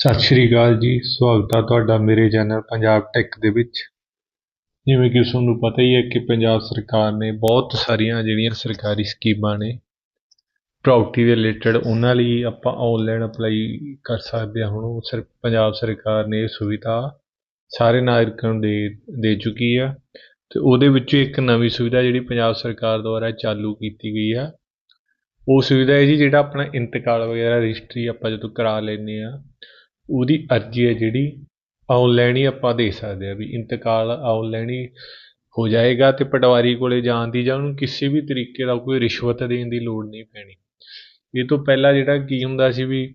ਸਤਿ ਸ਼੍ਰੀ ਅਕਾਲ ਜੀ। ਸਵਾਗਤ ਹੈ ਤੁਹਾਡਾ ਮੇਰੇ ਚੈਨਲ ਪੰਜਾਬ ਟੈਕ ਦੇ ਵਿੱਚ। ਜਿਵੇਂ ਕਿ ਤੁਹਾਨੂੰ ਪਤਾ ਹੀ ਹੈ ਕਿ ਪੰਜਾਬ ਸਰਕਾਰ ਨੇ ਬਹੁਤ ਸਾਰੀਆਂ ਜਿਹੜੀਆਂ ਸਰਕਾਰੀ ਸਕੀਮਾਂ ਨੇ ਪ੍ਰਾਪਰਟੀ ਦੇ ਰਿਲੇਟਡ ਉਹਨਾਂ ਲਈ ਆਪਾਂ ਆਨਲਾਈਨ ਅਪਲਾਈ ਕਰ ਸਕਦੇ ਹਾਂ ਹੁਣ ਉਹ ਸਰ, ਪੰਜਾਬ ਸਰਕਾਰ ਨੇ ਇਹ ਸੁਵਿਧਾ ਸਾਰੇ ਨਾਗਰਿਕਾਂ ਨੂੰ ਦੇ ਦੇ ਚੁੱਕੀ ਆ ਤੇ ਉਹਦੇ ਵਿੱਚੋਂ ਇੱਕ ਨਵੀਂ ਸੁਵਿਧਾ ਜਿਹੜੀ ਪੰਜਾਬ ਸਰਕਾਰ ਦੁਆਰਾ ਚਾਲੂ ਕੀਤੀ ਗਈ ਆ, ਉਹ ਸੁਵਿਧਾ ਹੈ ਜੀ ਜਿਹੜਾ ਆਪਣਾ ਇੰਤਕਾਲ ਵਗੈਰਾ ਰਜਿਸਟਰੀ ਆਪਾਂ ਜਦੋਂ ਕਰਾ ਲੈਂਦੇ ਆ ਉਹਦੀ ਅਰਜ਼ੀ ਹੈ ਜਿਹੜੀ ਆਨਲਾਈਨ ਹੀ ਆਪਾਂ ਦੇ ਸਕਦੇ ਹਾਂ ਵੀ ਇੰਤਕਾਲ ਆਨਲਾਈਨ ਹੀ ਹੋ ਜਾਏਗਾ ਅਤੇ ਪਟਵਾਰੀ ਕੋਲੇ ਜਾਣ ਦੀ ਜਾਂ ਉਹਨੂੰ ਕਿਸੇ ਵੀ ਤਰੀਕੇ ਦਾ ਕੋਈ ਰਿਸ਼ਵਤ ਦੇਣ ਦੀ ਲੋੜ ਨਹੀਂ ਪੈਣੀ। ਇਹ ਤੋਂ ਪਹਿਲਾਂ ਜਿਹੜਾ ਕੀ ਹੁੰਦਾ ਸੀ ਵੀ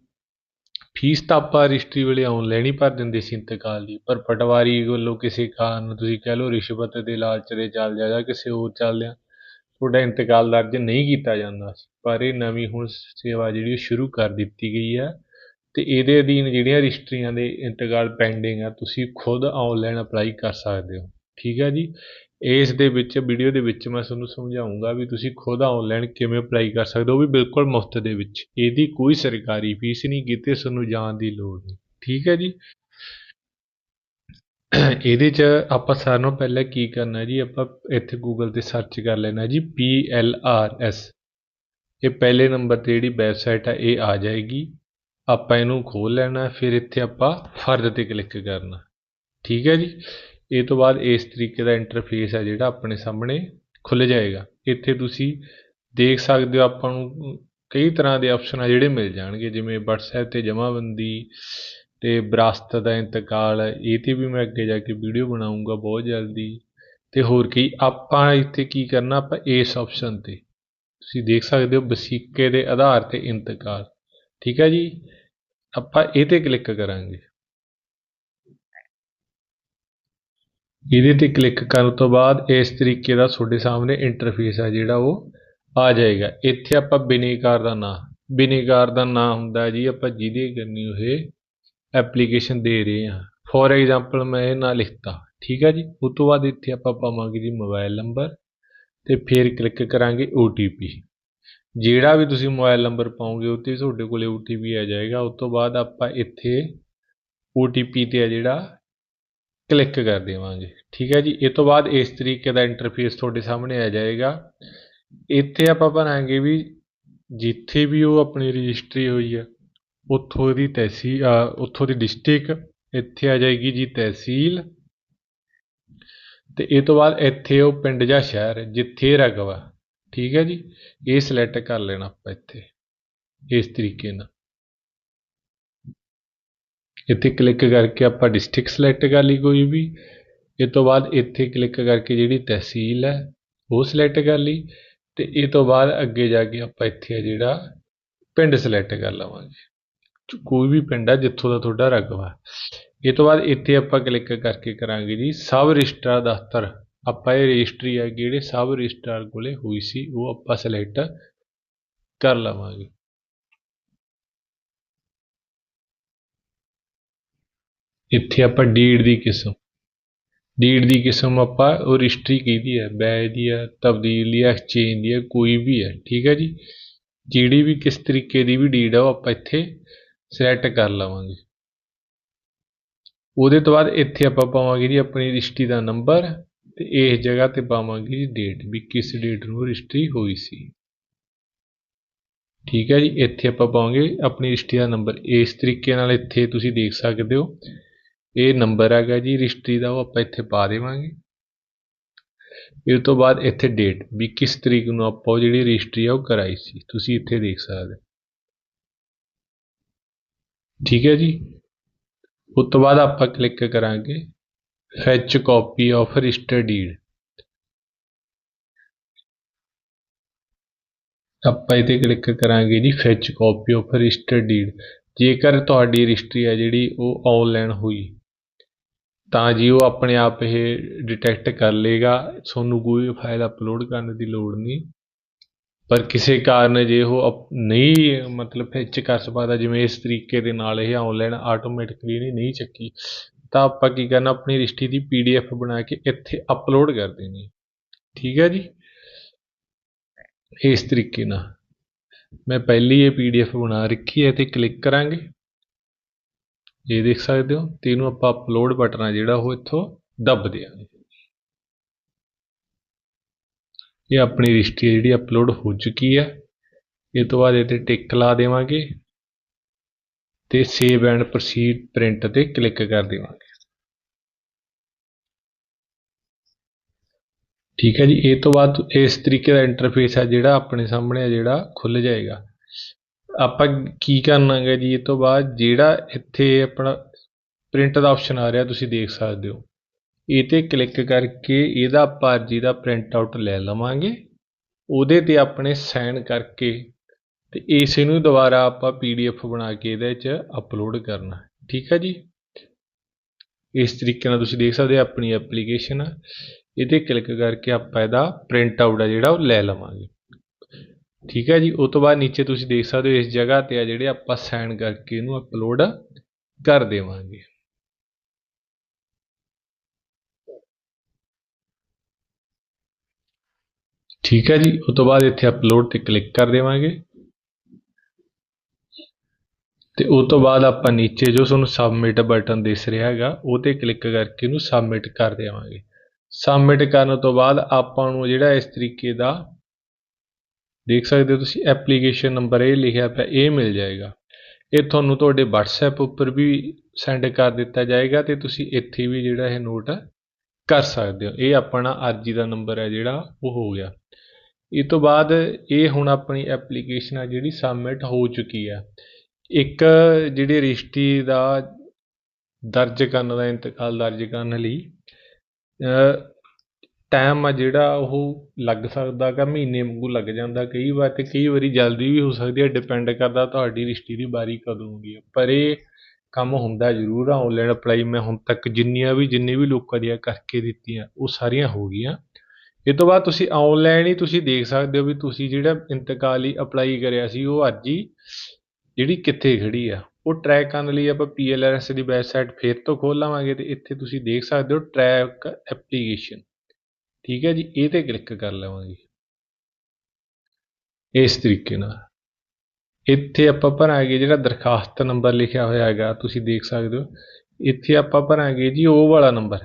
ਫੀਸ ਤਾਂ ਆਪਾਂ ਰਜਿਸਟਰੀ ਵੇਲੇ ਆਨਲਾਈਨ ਹੀ ਭਰ ਦਿੰਦੇ ਸੀ ਇੰਤਕਾਲ ਦੀ, ਪਰ ਪਟਵਾਰੀ ਵੱਲੋਂ ਕਿਸੇ ਕਾਰਨ ਤੁਸੀਂ ਕਹਿ ਲਓ ਰਿਸ਼ਵਤ ਦੇ ਲਾਲਚ ਦੇ ਚੱਲ ਜਾਂ ਕਿਸੇ ਹੋਰ ਚੱਲਦਿਆਂ ਤੁਹਾਡਾ ਇੰਤਕਾਲ ਦਰਜ ਨਹੀਂ ਕੀਤਾ ਜਾਂਦਾ ਸੀ। ਪਰ ਇਹ ਨਵੀਂ ਹੁਣ ਸੇਵਾ ਜਿਹੜੀ ਉਹ ਸ਼ੁਰੂ ਕਰ ਦਿੱਤੀ ਗਈ ਹੈ। ਅਤੇ ਇਹਦੇ ਅਧੀਨ ਜਿਹੜੀਆਂ ਰਜਿਸਟਰੀਆਂ ਦੇ ਇੰਤਕਾਲ ਪੈਂਡਿੰਗ ਆ, ਤੁਸੀਂ ਖੁਦ ਔਨਲਾਈਨ ਅਪਲਾਈ ਕਰ ਸਕਦੇ ਹੋ। ਠੀਕ ਹੈ ਜੀ? ਇਸ ਦੇ ਵਿੱਚ ਵੀਡੀਓ ਦੇ ਵਿੱਚ ਮੈਂ ਤੁਹਾਨੂੰ ਸਮਝਾਉਂਗਾ ਵੀ ਤੁਸੀਂ ਖੁਦ ਔਨਲਾਈਨ ਕਿਵੇਂ ਅਪਲਾਈ ਕਰ ਸਕਦੇ ਹੋ ਵੀ ਬਿਲਕੁਲ ਮੁਫਤ ਦੇ ਵਿੱਚ। ਇਹਦੀ ਕੋਈ ਸਰਕਾਰੀ ਫੀਸ ਨਹੀਂ, ਕਿਤੇ ਤੁਹਾਨੂੰ ਜਾਣ ਦੀ ਲੋੜ ਨਹੀਂ। ਠੀਕ ਹੈ ਜੀ? ਇਹਦੇ 'ਚ ਆਪਾਂ ਸਾਰਿਆਂ ਨਾਲੋਂ ਪਹਿਲਾਂ ਕੀ ਕਰਨਾ ਜੀ, ਆਪਾਂ ਇੱਥੇ ਗੂਗਲ ਤੇ ਸਰਚ ਕਰ ਲੈਣਾ ਜੀ ਪੀ ਐਲ ਆਰ ਐਸ ਇਹ ਪਹਿਲੇ ਨੰਬਰ ਤੇ ਜਿਹੜੀ ਵੈਬਸਾਈਟ ਆ, ਇਹ ਆ ਜਾਏਗੀ। ਆਪਾਂ ਇਹਨੂੰ ਖੋਲ ਲੈਣਾ, ਫਿਰ ਇੱਥੇ ਆਪਾਂ ਫਰਦ ਤੇ ਕਲਿੱਕ ਕਰਨਾ। ਠੀਕ ਹੈ ਜੀ? ਇਹ ਤੋਂ ਬਾਅਦ ਇਸ ਤਰੀਕੇ ਦਾ ਇੰਟਰਫੇਸ ਹੈ ਜਿਹੜਾ ਆਪਣੇ ਸਾਹਮਣੇ ਖੁੱਲ ਜਾਏਗਾ। ਇੱਥੇ ਤੁਸੀਂ ਦੇਖ ਸਕਦੇ ਹੋ ਆਪਾਂ ਨੂੰ ਕਈ ਤਰ੍ਹਾਂ ਦੇ ਆਪਸ਼ਨ ਆ ਜਿਹੜੇ ਮਿਲ ਜਾਣਗੇ, ਜਿਵੇਂ WhatsApp ਤੇ ਜਮ੍ਹਾਂਬੰਦੀ ਤੇ ਵਿਰਾਸਤ ਦਾ ਇੰਤਕਾਲ, ਇਹ ਤੇ ਵੀ ਮੈਂ ਅੱਗੇ ਜਾ ਕੇ ਵੀਡੀਓ ਬਣਾਉਂਗਾ ਬਹੁਤ ਜਲਦੀ। ਤੇ ਹੋਰ ਕੀ, ਆਪਾਂ ਇੱਥੇ ਕੀ ਕਰਨਾ, ਆਪਾਂ ਇਸ ਆਪਸ਼ਨ ਤੇ ਤੁਸੀਂ ਦੇਖ ਸਕਦੇ ਹੋ ਵਸੀਕੇ ਦੇ ਆਧਾਰ ਤੇ ਇੰਤਕਾਲ। ਠੀਕ ਹੈ ਜੀ? ਆਪਾਂ ਇਹ ਤੇ ਕਲਿੱਕ ਕਰਾਂਗੇ। ਇਹਦੇ ਤੇ ਕਲਿੱਕ ਕਰਨ ਤੋਂ ਬਾਅਦ ਇਸ ਤਰੀਕੇ ਦਾ ਤੁਹਾਡੇ ਸਾਹਮਣੇ ਇੰਟਰਫੇਸ ਹੈ ਜਿਹੜਾ ਉਹ ਆ ਜਾਏਗਾ। ਇੱਥੇ ਆਪਾਂ ਬਿਨੇਕਾਰ ਦਾ ਨਾਂ, ਬਿਨੇਕਾਰ ਦਾ ਨਾਂ ਹੁੰਦਾ ਜੀ ਆਪਾਂ ਜਿਹਦੇ ਕਰਨੀ ਉਹ ਐਪਲੀਕੇਸ਼ਨ ਦੇ ਰਹੇ ਹਾਂ। ਫੋਰ ਐਗਜ਼ਾਮਪਲ ਮੈਂ ਇਹ ਨਾਂ ਲਿਖਤਾ ਠੀਕ ਹੈ ਜੀ? ਉਸ ਤੋਂ ਬਾਅਦ ਇੱਥੇ ਆਪਾਂ ਪਾਵਾਂਗੇ ਜੀ ਮੋਬਾਈਲ ਨੰਬਰ ਤੇ ਫਿਰ ਕਲਿੱਕ ਕਰਾਂਗੇ OTP ਜਿਹੜਾ ਵੀ ਤੁਸੀਂ ਮੋਬਾਈਲ ਨੰਬਰ ਪਾਓਗੇ ਉਹ 'ਤੇ ਤੁਹਾਡੇ ਕੋਲ ਓ ਟੀ ਪੀ ਆ ਜਾਏਗਾ। ਉਹ ਤੋਂ ਬਾਅਦ ਆਪਾਂ ਇੱਥੇ ਓ ਟੀ ਪੀ 'ਤੇ ਆ ਜਿਹੜਾ ਕਲਿੱਕ ਕਰ ਦੇਵਾਂਗੇ। ਠੀਕ ਹੈ ਜੀ? ਇਹ ਤੋਂ ਬਾਅਦ ਇਸ ਤਰੀਕੇ ਦਾ ਇੰਟਰਫੇਸ ਤੁਹਾਡੇ ਸਾਹਮਣੇ ਆ ਜਾਏਗਾ। ਇੱਥੇ ਆਪਾਂ ਭਰਾਂਗੇ ਵੀ ਜਿੱਥੇ ਵੀ ਉਹ ਆਪਣੀ ਰਜਿਸਟਰੀ ਹੋਈ ਹੈ ਉੱਥੋਂ ਦੀ ਤਹਿਸੀਲ ਉੱਥੋਂ ਦੀ ਡਿਸਟ੍ਰਿਕਟ ਇੱਥੇ ਆ ਜਾਏਗੀ ਜੀ ਤਹਿਸੀਲ। ਤੇ ਇਹ ਤੋਂ ਬਾਅਦ ਇੱਥੇ ਉਹ ਪਿੰਡ ਜਾਂ ਸ਼ਹਿਰ, ਜਿੱਥੇ ਰਕਬਾ। ਠੀਕ ਹੈ ਜੀ? ਇਹ ਸਿਲੈਕਟ ਕਰ ਲੈਣਾ ਆਪਾਂ ਇੱਥੇ, ਇਸ ਤਰੀਕੇ ਨਾਲ। ਇੱਥੇ ਕਲਿੱਕ ਕਰਕੇ ਆਪਾਂ ਡਿਸਟ੍ਰਿਕਟ ਸਿਲੈਕਟ ਕਰ ਲਈ ਕੋਈ ਵੀ। ਇਹ ਤੋਂ ਬਾਅਦ ਇੱਥੇ ਕਲਿੱਕ ਕਰਕੇ ਜਿਹੜੀ ਤਹਿਸੀਲ ਹੈ, ਉਹ ਸਿਲੈਕਟ ਕਰ ਲਈ। ਤੇ ਇਹ ਤੋਂ ਬਾਅਦ ਅੱਗੇ ਜਾ ਕੇ ਆਪਾਂ ਇੱਥੇ ਜਿਹੜਾ ਪਿੰਡ ਸਿਲੈਕਟ ਕਰ ਲਵਾਂਗੇ। ਕੋਈ ਵੀ ਪਿੰਡ ਆ ਜਿੱਥੋਂ ਦਾ ਤੁਹਾਡਾ ਰਕਬਾ। ਇਹ ਤੋਂ ਬਾਅਦ ਇੱਥੇ ਆਪਾਂ ਕਲਿੱਕ ਕਰਕੇ ਕਰਾਂਗੇ ਜੀ, ਸਬ ਰਜਿਸਟਰ ਦਫ਼ਤਰ। ਆਪਾਂ ਇਹ ਰਜਿਸਟਰੀ ਆ, ਜਿਹੜੇ ਸਬ ਰਜਿਸਟਰਾਰ ਕੋਲੇ ਹੋਈ ਸੀ, ਉਹ ਆਪਾਂ ਸਿਲੈਕਟ ਕਰ ਲਵਾਂਗੇ। ਇੱਥੇ ਆਪਾਂ ਡੀਡ ਦੀ ਕਿਸਮ ਡੀਡ ਦੀ ਕਿਸਮ ਆਪਾਂ ਉਹ ਰਜਿਸਟਰੀ ਕੀਤੀ ਹੈ ਬੈਜ ਦੀ ਹੈ ਤਬਦੀਲ ਦੀ ਹੈ ਐਕਸਚੇਂਜ ਦੀ ਹੈ ਕੋਈ ਵੀ ਹੈ ਠੀਕ ਹੈ ਜੀ? ਜਿਹੜੀ ਵੀ ਕਿਸ ਤਰੀਕੇ ਦੀ ਵੀ ਡੀਡ ਆ, ਉਹ ਆਪਾਂ ਇੱਥੇ ਸਿਲੈਕਟ ਕਰ ਲਵਾਂਗੇ। ਉਹਦੇ ਤੋਂ ਬਾਅਦ ਇੱਥੇ ਆਪਾਂ ਪਾਵਾਂਗੇ ਜੀ ਆਪਣੀ ਰਜਿਸਟਰੀ ਦਾ ਨੰਬਰ ਅਤੇ ਇਸ ਜਗ੍ਹਾ ਤੇ ਪਾਵਾਂਗੇ ਜੀ ਡੇਟ ਵੀ ਕਿਸ ਡੇਟ ਨੂੰ ਰਜਿਸਟਰੀ ਹੋਈ ਸੀ। ਠੀਕ ਹੈ ਜੀ, ਇੱਥੇ ਆਪਾਂ ਪਾਵਾਂਗੇ ਆਪਣੀ ਰਜਿਸਟਰੀ ਦਾ ਨੰਬਰ ਇਸ ਤਰੀਕੇ ਨਾਲ ਇੱਥੇ ਤੁਸੀਂ ਦੇਖ ਸਕਦੇ ਹੋ, ਇਹ ਨੰਬਰ ਹੈਗਾ ਜੀ, ਰਜਿਸਟਰੀ ਦਾ ਉਹ ਆਪਾਂ ਇੱਥੇ ਪਾ ਦੇਵਾਂਗੇ। ਇਸ ਤੋਂ ਬਾਅਦ ਇੱਥੇ ਡੇਟ ਵੀ ਕਿਸ ਤਰੀਕ ਨੂੰ ਆਪਾਂ ਉਹ ਜਿਹੜੀ ਰਜਿਸਟਰੀ ਆ ਉਹ ਕਰਾਈ ਸੀ, ਤੁਸੀਂ ਇੱਥੇ ਦੇਖ ਸਕਦੇ ਠੀਕ ਹੈ ਜੀ, ਉਸ ਤੋਂ ਬਾਅਦ ਆਪਾਂ ਕਲਿੱਕ ਕਰਾਂਗੇ। Fetch copy of register deed ਆਪਾਂ ਇਹਤੇ ਕਲਿੱਕ ਕਰਾਂਗੇ ਜੀ fetch copy of register deed ਜੇਕਰ ਤੁਹਾਡੀ ਰਜਿਸਟਰੀ ਹੈ ਜਿਹੜੀ ਉਹ ਆਨਲਾਈਨ ਹੋਈ, ਤਾਂ ਜੀ ਉਹ ਆਪਣੇ ਆਪ ਇਹ ਡਿਟੈਕਟ ਕਰ ਲੇਗਾ ਤੁਹਾਨੂੰ ਕੋਈ ਫਾਈਲ ਅਪਲੋਡ ਕਰਨ ਦੀ ਲੋੜ ਨਹੀਂ। ਪਰ ਕਿਸੇ ਕਾਰਨ ਜੇ ਉਹ ਨਹੀਂ ਮਤਲਬ ਫੈਚ ਕਰ ਸਕਦਾ, ਜਿਵੇਂ ਇਸ ਤਰੀਕੇ ਦੇ ਨਾਲ ਇਹ ਆਨਲਾਈਨ ਆਟੋਮੈਟਿਕਲੀ ਨਹੀਂ ਚੱਕੀ। ਤਾਂ ਆਪਾਂ ਕੀ ਕਰਨਾ, ਆਪਣੀ ਰਜਿਸਟਰੀ ਦੀ ਪੀਡੀਐਫ ਬਣਾ ਕੇ ਇੱਥੇ ਅਪਲੋਡ ਕਰ ਦੇਣੀ ਠੀਕ ਹੈ ਜੀ? ਇਸ ਤਰੀਕੇ ਨਾਲ। ਮੈਂ ਪਹਿਲੀ ਇਹ ਪੀਡੀਐਫ ਬਣਾ ਰੱਖੀ ਹੈ ਤੇ ਕਲਿੱਕ ਕਰਾਂਗੇ। ਇਹ ਦੇਖ ਸਕਦੇ ਹੋ, ਤੇ ਇਹਨੂੰ ਆਪਾਂ ਅਪਲੋਡ ਬਟਨ ਆ ਜਿਹੜਾ ਉਹ ਇੱਥੋਂ ਦੱਬ ਦਿਆਂਗੇ। ਇਹ ਆਪਣੀ ਰਜਿਸਟਰੀ ਜਿਹੜੀ ਅਪਲੋਡ ਹੋ ਚੁੱਕੀ ਹੈ। ਇਹ ਤੋਂ ਬਾਅਦ ਇਹਤੇ ਟਿਕ ਲਾ ਦੇਵਾਂਗੇ ਤੇ ਸੇਵ ਐਂਡ ਪ੍ਰੋਸੀਡ ਪ੍ਰਿੰਟ ਤੇ ਕਲਿੱਕ ਕਰ ਦੇਵਾਂਗੇ। ਠੀਕ ਹੈ ਜੀ, ਇਹ ਤੋਂ ਬਾਅਦ ਇਸ ਤਰੀਕੇ ਦਾ ਇੰਟਰਫੇਸ ਹੈ ਜਿਹੜਾ ਆਪਣੇ ਸਾਹਮਣੇ ਆ ਜਿਹੜਾ ਖੁੱਲ ਜਾਏਗਾ। ਆਪਾਂ ਕੀ ਕਰਨਾ ਹੈ ਜੀ, ਇਹ ਤੋਂ ਬਾਅਦ ਜਿਹੜਾ ਇੱਥੇ ਆਪਣਾ ਪ੍ਰਿੰਟ ਦਾ ਆਪਸ਼ਨ ਆ ਰਿਹਾ, ਤੁਸੀਂ ਦੇਖ ਸਕਦੇ ਹੋ। ਇਹ ਤੇ ਕਲਿੱਕ ਕਰਕੇ ਇਹਦਾ ਆਪਾਂ ਅਰਜੀ ਦਾ ਪ੍ਰਿੰਟ ਆਊਟ ਲੈ ਲਵਾਂਗੇ। ਉਹਦੇ ਤੇ ਆਪਣੇ ਸਾਈਨ ਕਰਕੇ ਤੇ ਇਸੇ ਨੂੰ ਦੁਬਾਰਾ ਆਪਾਂ ਪੀਡੀਐਫ ਬਣਾ ਕੇ ਇਹਦੇ ਵਿੱਚ ਅਪਲੋਡ ਕਰਨਾ ਠੀਕ ਹੈ ਜੀ? ਇਸ ਤਰੀਕੇ ਨਾਲ ਤੁਸੀਂ ਦੇਖ ਸਕਦੇ ਹੋ, ਆਪਣੀ ਐਪਲੀਕੇਸ਼ਨ ਇਹਦੇ ਕਲਿੱਕ ਕਰਕੇ ਆਪਾਂ ਇਹਦਾ ਪ੍ਰਿੰਟ ਆਊਟ ਆ ਜਿਹੜਾ ਉਹ ਲੈ ਲਵਾਂਗੇ। ਠੀਕ ਹੈ ਜੀ ਉਸ ਤੋਂ ਬਾਅਦ ਨੀਚੇ ਤੁਸੀਂ ਦੇਖ ਸਕਦੇ ਹੋ ਇਸ ਜਗ੍ਹਾ ਤੇ ਆ ਜਿਹੜੇ ਆਪਾਂ ਸਾਈਨ ਕਰਕੇ ਇਹਨੂੰ ਅਪਲੋਡ ਕਰ ਦੇਵਾਂਗੇ। ਠੀਕ ਹੈ ਜੀ ਉਸ ਤੋਂ ਬਾਅਦ ਇੱਥੇ ਅਪਲੋਡ ਤੇ ਕਲਿੱਕ ਕਰ ਦੇਵਾਂਗੇ। ਤੇ ਉਸ ਤੋਂ ਬਾਅਦ ਆਪਾਂ ਨੀਚੇ ਜੋ ਤੁਹਾਨੂੰ ਸਬਮਿਟ ਬਟਨ ਦਿਸ ਰਿਹਾ ਹੈਗਾ, ਉਹ ਤੇ ਕਲਿੱਕ ਕਰਕੇ ਇਹਨੂੰ ਸਬਮਿਟ ਕਰ ਦੇਵਾਂਗੇ। ਸਬਮਿਟ ਕਰਨ ਤੋਂ ਬਾਅਦ ਆਪਾਂ ਨੂੰ ਜਿਹੜਾ ਇਸ ਤਰੀਕੇ ਦਾ ਦੇਖ ਸਕਦੇ ਹੋ ਤੁਸੀਂ ਐਪਲੀਕੇਸ਼ਨ ਨੰਬਰ ਇਹ ਲਿਖਿਆ ਪਿਆ, ਇਹ ਮਿਲ ਜਾਏਗਾ। ਇਹ ਤੁਹਾਨੂੰ ਤੁਹਾਡੇ WhatsApp ਉੱਪਰ ਵੀ ਸੈਂਡ ਕਰ ਦਿੱਤਾ ਜਾਏਗਾ ਤੇ ਤੁਸੀਂ ਇੱਥੇ ਵੀ ਜਿਹੜਾ ਇਹ ਨੋਟ ਕਰ ਸਕਦੇ ਹੋ। ਇਹ ਆਪਣਾ ਅਰਜੀ ਦਾ ਨੰਬਰ ਹੈ ਜਿਹੜਾ, ਉਹ ਹੋ ਗਿਆ। ਇਹ ਤੋਂ ਬਾਅਦ ਇਹ ਹੁਣ ਆਪਣੀ ਐਪਲੀਕੇਸ਼ਨ ਆ ਜਿਹੜੀ ਸਬਮਿਟ ਹੋ ਚੁੱਕੀ ਆ। ਇੱਕ ਜਿਹੜੀ ਰਜਿਸਟਰੀ ਦਾ ਦਰਜ ਕਰਨ ਦਾ, ਇੰਤਕਾਲ ਦਰਜ ਕਰਨ ਲਈ ਟਾਈਮ ਆ ਜਿਹੜਾ ਉਹ ਲੱਗ ਸਕਦਾ ਗਾ, ਮਹੀਨੇ ਵਾਂਗੂ ਲੱਗ ਜਾਂਦਾ। ਕਈ ਵਾਰ ਅਤੇ ਕਈ ਵਾਰੀ ਜਲਦੀ ਵੀ ਹੋ ਸਕਦੀ ਹੈ ਡਿਪੈਂਡ ਕਰਦਾ ਤੁਹਾਡੀ ਰਜਿਸਟਰੀ ਦੀ ਵਾਰੀ ਕਦੋਂ ਆਉਂਦੀ ਹੈ ਪਰ ਇਹ ਕੰਮ ਹੁੰਦਾ ਜ਼ਰੂਰ ਆ ਔਨਲਾਈਨ ਅਪਲਾਈ ਮੈਂ ਹੁਣ ਤੱਕ ਜਿੰਨੀਆਂ ਵੀ, ਜਿੰਨੇ ਵੀ ਲੋਕਾਂ ਦੀਆਂ ਕਰਕੇ ਦਿੱਤੀਆਂ, ਉਹ ਸਾਰੀਆਂ ਹੋ ਗਈਆਂ। ਇਹ ਤੋਂ ਬਾਅਦ ਤੁਸੀਂ ਔਨਲਾਈਨ ਹੀ ਤੁਸੀਂ ਦੇਖ ਸਕਦੇ ਹੋ ਵੀ ਤੁਸੀਂ ਜਿਹੜਾ ਇੰਤਕਾਲੀ ਅਪਲਾਈ ਕਰਿਆ ਸੀ, ਉਹ ਅੱਜ ਹੀ ਜਿਹੜੀ ਕਿੱਥੇ ਖੜੀ ਆ। ਉਹ ਟਰੈਕ ਕਰਨ ਲਈ ਆਪਾਂ ਪੀ ਐੱਲ ਆਰ ਪੀਐਲਆਰਐਸ ਦੀ ਵੈਬਸਾਈਟ ਫੇਰ ਤੋਂ ਖੋਲ ਲਵਾਂਗੇ ਅਤੇ ਇੱਥੇ ਤੁਸੀਂ ਦੇਖ ਸਕਦੇ ਹੋ ਟਰੈਕ ਐਪਲੀਕੇਸ਼ਨ ਠੀਕ ਹੈ ਜੀ, ਇਹ ਤੇ ਕਲਿੱਕ ਕਰ ਲਵਾਂਗੇ। ਇਸ ਤਰੀਕੇ ਨਾਲ। ਇੱਥੇ ਆਪਾਂ ਭਰਾਂਗੇ ਜਿਹੜਾ ਦਰਖਾਸਤ ਨੰਬਰ ਲਿਖਿਆ ਹੋਇਆ ਹੈਗਾ, ਤੁਸੀਂ ਦੇਖ ਸਕਦੇ ਹੋ। ਇੱਥੇ ਆਪਾਂ ਭਰਾਂਗੇ ਜੀ ਉਹ ਵਾਲਾ ਨੰਬਰ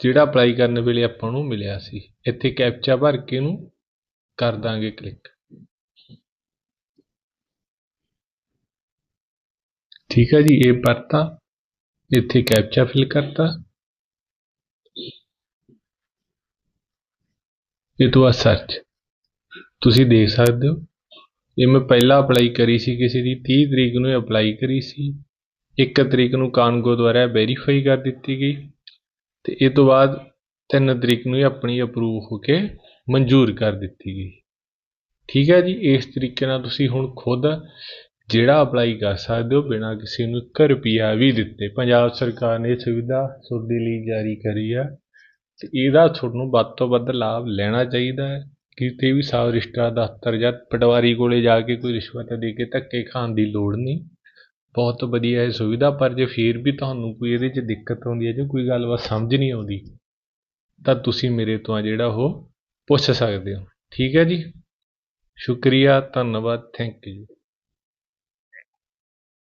ਜਿਹੜਾ ਅਪਲਾਈ ਕਰਨ ਵੇਲੇ ਆਪਾਂ ਨੂੰ ਮਿਲਿਆ ਸੀ। ਇੱਥੇ ਕੈਪਚਾ ਭਰ ਕੇ ਇਹਨੂੰ ਕਰ ਦਾਂਗੇ ਕਲਿੱਕ ਠੀਕ ਹੈ ਜੀ, ਇਹ ਭਰਤਾ ਇੱਥੇ ਕੈਪਚਾ ਫਿਲ ਕਰਤਾ। ਇਹ ਤੋਂ ਬਾਅਦ ਸਰਚ ਤੁਸੀਂ ਦੇਖ ਸਕਦੇ ਹੋ, ਇਹ ਮੈਂ ਪਹਿਲਾਂ ਅਪਲਾਈ ਕਰੀ ਸੀ ਕਿਸੇ ਦੀ 30 ਤਰੀਕ ਨੂੰ ਅਪਲਾਈ ਕਰੀ ਸੀ। 1 ਤਰੀਕ ਨੂੰ ਕਾਨਗੋ ਦੁਆਰਾ ਵੈਰੀਫਾਈ ਕਰ ਦਿੱਤੀ ਗਈ। ਤੇ ਇਹ ਤੋਂ ਬਾਅਦ 3 ਤਰੀਕ ਨੂੰ ਇਹ ਆਪਣੀ ਅਪਰੂਵ ਹੋ ਕੇ ਮਨਜ਼ੂਰ ਕਰ ਦਿੱਤੀ ਗਈ। ਠੀਕ ਹੈ ਜੀ, ਇਸ ਤਰੀਕੇ ਨਾਲ ਤੁਸੀਂ ਹੁਣ ਖੁਦ ਜਿਹੜਾ ਅਪਲਾਈ ਕਰ ਸਕਦੇ ਹੋ ਬਿਨਾਂ ਕਿਸੇ ਨੂੰ ਇੱਕ ਰੁਪਈਆ ਵੀ ਦਿੱਤੇ। ਪੰਜਾਬ ਸਰਕਾਰ ਨੇ ਇਹ ਸੁਵਿਧਾ ਤੁਹਾਡੇ ਲਈ ਜਾਰੀ ਕਰੀ ਆ ਅਤੇ ਇਹਦਾ ਤੁਹਾਨੂੰ ਵੱਧ ਤੋਂ ਵੱਧ ਲਾਭ ਲੈਣਾ ਚਾਹੀਦਾ ਹੈ। ਕਿਤੇ ਵੀ ਸਬ ਰਜਿਸਟਰਾਰ ਦਫ਼ਤਰ ਜਾਂ ਪਟਵਾਰੀ ਕੋਲ ਜਾ ਕੇ ਕੋਈ ਰਿਸ਼ਵਤ ਦੇ ਕੇ ਧੱਕੇ ਖਾਣ ਦੀ ਲੋੜ ਨਹੀਂ। ਬਹੁਤ ਵਧੀਆ ਇਹ ਸੁਵਿਧਾ, ਪਰ ਜੇ ਫਿਰ ਵੀ ਤੁਹਾਨੂੰ ਕੋਈ ਇਹਦੇ 'ਚ ਦਿੱਕਤ ਆਉਂਦੀ ਹੈ ਜੇ ਕੋਈ ਗੱਲਬਾਤ ਸਮਝ ਨਹੀਂ ਆਉਂਦੀ, ਤਾਂ ਤੁਸੀਂ ਮੇਰੇ ਤੋਂ ਆ ਜਿਹੜਾ ਉਹ ਪੁੱਛ ਸਕਦੇ ਹੋ। ਠੀਕ ਹੈ ਜੀ? ਸ਼ੁਕਰੀਆ, ਧੰਨਵਾਦ ਥੈਂਕ ਯੂ